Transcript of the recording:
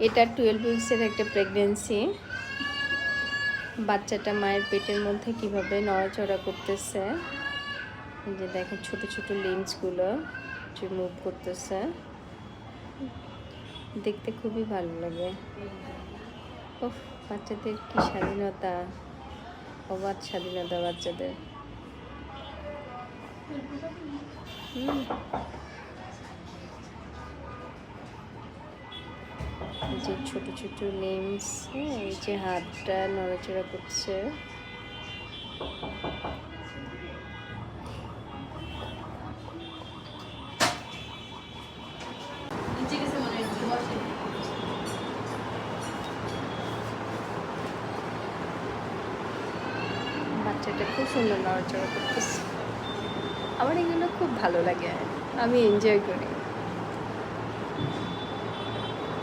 এটা টুয়েলভ উইক্সের একটা প্রেগনেন্সি বাচ্চাটা মায়ের পেটের মধ্যে কীভাবে নড়াচড়া করতেছে। যে দেখেন ছোট ছোট লিম্সগুলো যে মুভ করতেছে। দেখতে খুবই ভালো লাগে। ওহ বাচ্চাদের কি স্বাধীনতা, অবাধ স্বাধীনতা বাচ্চাদের। হুম। যে ছোট ছোট লিমস হ্যাঁ এই যে হাতটা নড়াচড়া করছে। বাচ্চাটা খুব সুন্দর নড়াচড়া করতেছে। আমার এগুলো খুব ভালো লাগে। আমি এনজয় করি।